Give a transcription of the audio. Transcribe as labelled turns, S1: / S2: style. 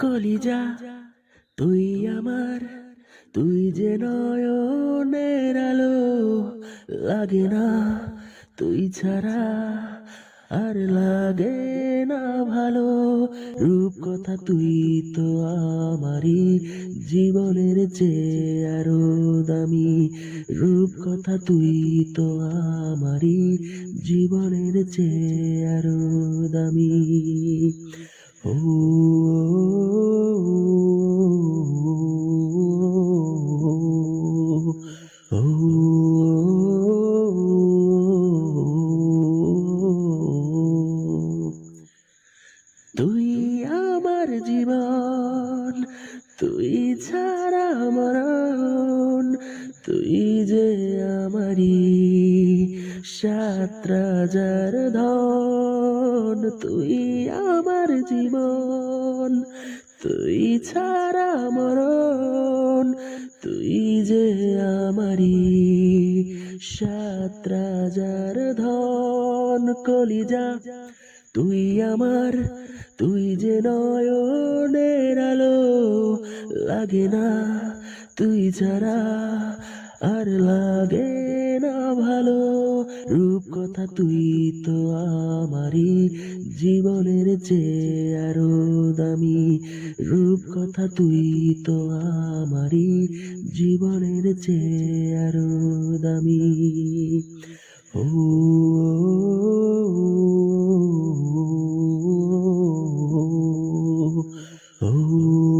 S1: কলিজা, তুই আমার, তুই যে নয়নের আলো, লাগে না, তুই ছাড়া আর লাগে না ভালো। রূপ কথা তুই তো আমারই জীবনের চেয়ে আরও দামি। রূপ কথা তুই তো আমারই জীবনের চেয়ে আরও দামি। ও তুই আমার জীবন, তুই ছাড়া মরণ তুই যে আমারি সাত রাজার ধন, তুই আমার জীবন, তুই ছাড়া মরণ তুই যে আমারি সাত রাজার ধন কলিজা, তুই আমার, তুই যে নয়নের আলো, লাগে না, তুই ছাড়া আর লাগে না ভালো। রূপকথা তুই তো আমারি জীবনের চেয়ে আরও দামি রূপকথা তুই তো আমারি জীবনের চেয়ে আরও দামি ও ও